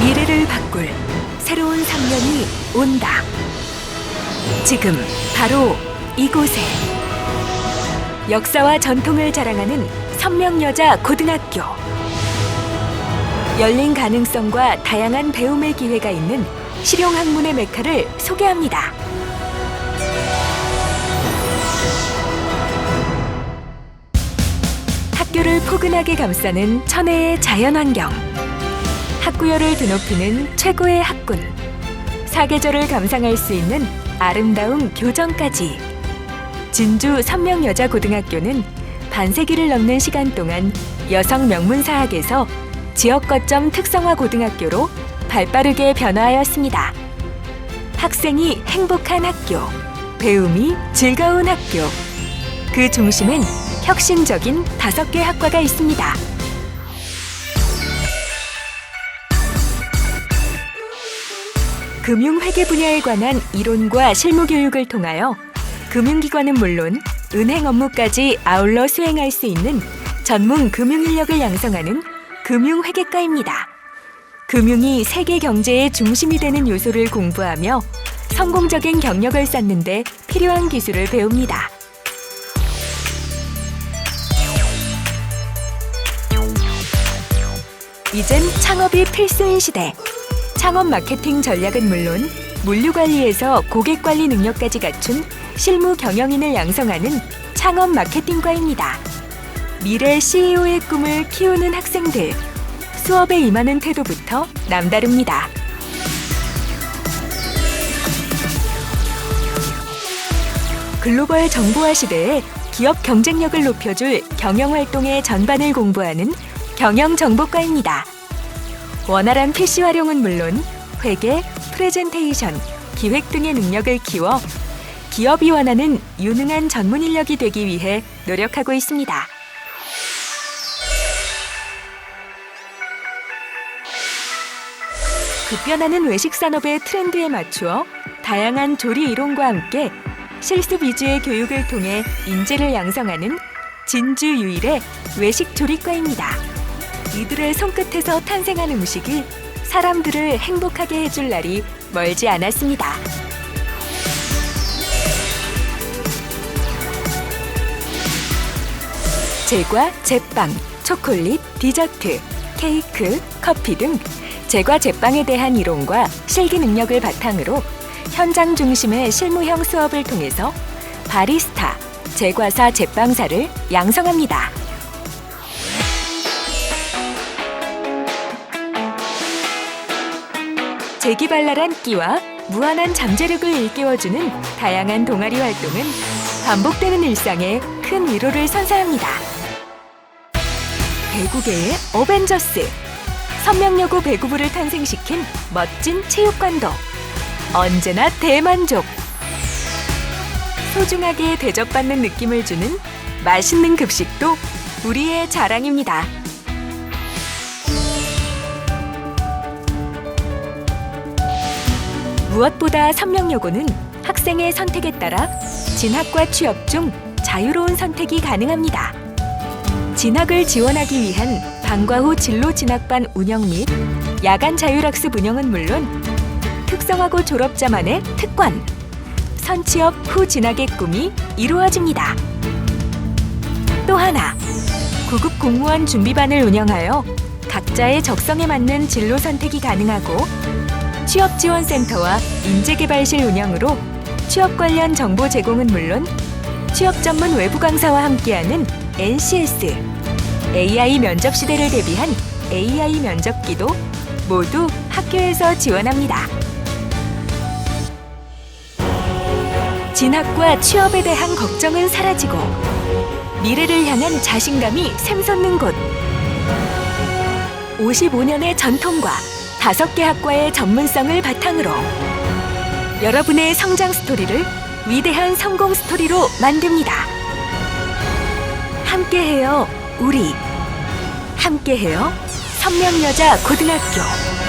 미래를 바꿀 새로운 3년이 온다. 지금 바로 이곳에 역사와 전통을 자랑하는 선명여자 고등학교 열린 가능성과 다양한 배움의 기회가 있는 실용 학문의 메카를 소개합니다. 학교를 포근하게 감싸는 천혜의 자연환경 학구열을 드높이는 최고의 학군 사계절을 감상할 수 있는 아름다운 교정까지 진주 선명여자고등학교는 반세기를 넘는 시간 동안 여성 명문사학에서 지역 거점 특성화 고등학교로 발빠르게 변화하였습니다. 학생이 행복한 학교, 배움이 즐거운 학교. 그 중심엔 혁신적인 다섯 개 학과가 있습니다. 금융회계 분야에 관한 이론과 실무 교육을 통하여 금융기관은 물론 은행 업무까지 아울러 수행할 수 있는 전문 금융 인력을 양성하는 금융회계과입니다. 금융이 세계 경제의 중심이 되는 요소를 공부하며 성공적인 경력을 쌓는데 필요한 기술을 배웁니다. 이젠 창업이 필수인 시대. 창업 마케팅 전략은 물론 물류 관리에서 고객 관리 능력까지 갖춘 실무 경영인을 양성하는 창업 마케팅과입니다. 미래 CEO의 꿈을 키우는 학생들. 수업에 임하는 태도부터 남다릅니다. 글로벌 정보화 시대에 기업 경쟁력을 높여줄 경영 활동의 전반을 공부하는 경영정보과입니다. 원활한 PC 활용은 물론 회계, 프레젠테이션, 기획 등의 능력을 키워 기업이 원하는 유능한 전문 인력이 되기 위해 노력하고 있습니다. 급변하는 외식 산업의 트렌드에 맞추어 다양한 조리 이론과 함께 실습 위주의 교육을 통해 인재를 양성하는 진주 유일의 외식 조리과입니다. 이들의 손끝에서 탄생한 음식이 사람들을 행복하게 해줄 날이 멀지 않았습니다. 제과, 제빵, 초콜릿, 디저트, 케이크, 커피 등 제과 제빵에 대한 이론과 실기 능력을 바탕으로 현장 중심의 실무형 수업을 통해서 바리스타, 제과사, 제빵사를 양성합니다. 재기발랄한 끼와 무한한 잠재력을 일깨워주는 다양한 동아리 활동은 반복되는 일상에 큰 위로를 선사합니다. 배구계의 어벤져스 선명여고 배구부를 탄생시킨 멋진 체육관도 언제나 대만족 소중하게 대접받는 느낌을 주는 맛있는 급식도 우리의 자랑입니다. 무엇보다 선명여고는 학생의 선택에 따라 진학과 취업 중 자유로운 선택이 가능합니다. 진학을 지원하기 위한 방과 후 진로 진학반 운영 및 야간 자율학습 운영은 물론 특성화고 졸업자만의 특권, 선취업 후 진학의 꿈이 이루어집니다. 또 하나, 구급 공무원 준비반을 운영하여 각자의 적성에 맞는 진로 선택이 가능하고 취업지원센터와 인재개발실 운영으로 취업 관련 정보 제공은 물론 취업 전문 외부 강사와 함께하는 NCS AI 면접 시대를 대비한 AI 면접기도 모두 학교에서 지원합니다. 진학과 취업에 대한 걱정은 사라지고 미래를 향한 자신감이 샘솟는 곳. 55년의 전통과 다섯 개 학과의 전문성을 바탕으로 여러분의 성장 스토리를 위대한 성공 스토리로 만듭니다. 함께해요, 우리. 함께해요, 선명여자 고등학교.